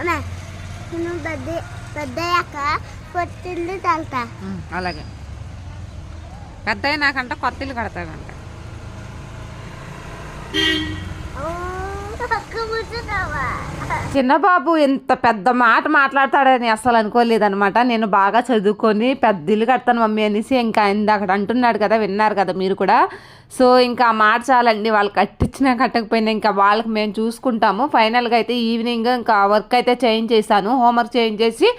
నేను పెద్ద పెద్దయ్యాక తాగుతా. ఉమ్, అలాగే. పెద్ద అయినాకంట కొత్త ఇల్లు కడతాడంట. ఓ, చిన్నబాబు ఇంత పెద్ద మాట మాట్లాడతాడని అసలు అనుకోలేదనమాట నేను బాగా చదువుకొని పెద్ద ఇల్లు కడతాను మమ్మీ అనేసి ఇంకా ఆయన అక్కడ అంటున్నాడు కదా విన్నారు కదా మీరు కూడా. సో ఇంకా మాట చాలండి వాళ్ళు కట్టించినా కట్టకపోయినా ఇంకా వాళ్ళకి మేము చూసుకుంటాము. ఫైనల్గా అయితే ఈవినింగ్ ఇంకా వర్క్ అయితే చేంజ్ చేశాను. హోంవర్క్ చేంజ్ చేసి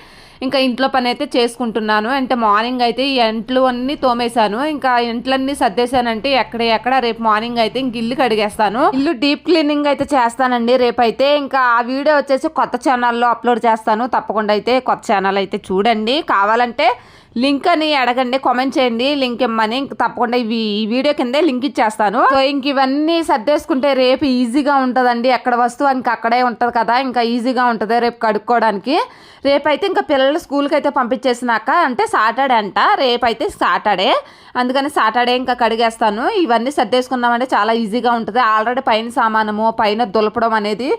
ఇంకా ఇంట్లో పని అయితే చేసుకుంటున్నాను. అంటే మార్నింగ్ అయితే ఈ ఎంట్లు అన్నీ తోమేశాను. ఇంకా ఇంట్లన్నీ సర్దేశానంటే ఎక్కడ ఎక్కడ రేపు మార్నింగ్ అయితే ఇంక ఇల్లు కడిగేస్తాను. ఇల్లు డీప్ క్లీనింగ్ అయితే చేస్తానండి. రేపు అయితే ఇంకా ఆ వీడియో వచ్చేసి కొత్త ఛానల్లో అప్లోడ్ చేస్తాను. తప్పకుండా అయితే కొత్త ఛానల్ అయితే చూడండి. కావాలంటే లింక్ అని అడగండి కామెంట్ చేయండి లింక్ ఇమ్మని. తప్పకుండా ఇవి ఈ వీడియో కిందే లింక్ ఇచ్చేస్తాను. సో ఇంక ఇవన్నీ సర్దేసుకుంటే రేపు ఈజీగా ఉంటుందండి. ఎక్కడ వస్తువు ఇంకా అక్కడే ఉంటుంది కదా ఇంకా ఈజీగా ఉంటుంది రేపు కడుక్కోవడానికి. రేపైతే ఇంకా పిల్లలు స్కూల్కి అయితే పంపించేసినాక అంటే సాటర్డే అంట రేపైతే సాటర్డే. అందుకని సాటర్డే ఇంకా కడిగేస్తాను. ఇవన్నీ సర్దేసుకున్నామంటే చాలా ఈజీగా ఉంటుంది. ఆల్రెడీ పైన సామానము పైన దులపడం అనేది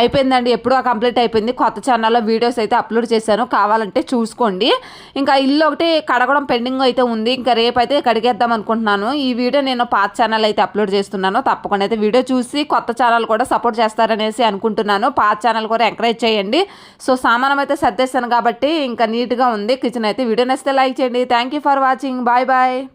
అయిపోయిందండి. ఎప్పుడో కంప్లీట్ అయిపోయింది. కొత్త ఛానల్లో వీడియోస్ అయితే అప్లోడ్ చేశాను. కావాలంటే చూసుకోండి. ఇంకా ఇల్లు ఒకటి కడగడం పెండింగ్ అయితే ఉంది. ఇంకా రేపు అయితే కడిగేద్దాం అనుకుంటున్నాను. ఈ వీడియో నేను పాత ఛానల్ అయితే అప్లోడ్ చేస్తున్నాను. తప్పకుండా అయితే వీడియో చూసి కొత్త ఛానల్ కూడా సపోర్ట్ చేస్తారనేసి అనుకుంటున్నాను. పాత ఛానల్ కూడా ఎంకరేజ్ చేయండి. సో సామానం అయితే సర్దేశాను కాబట్టి ఇంకా నీట్గా ఉంది. కిచెన్ అయితే వీడియో నచ్చితే లైక్ చేయండి. Thank you for watching bye bye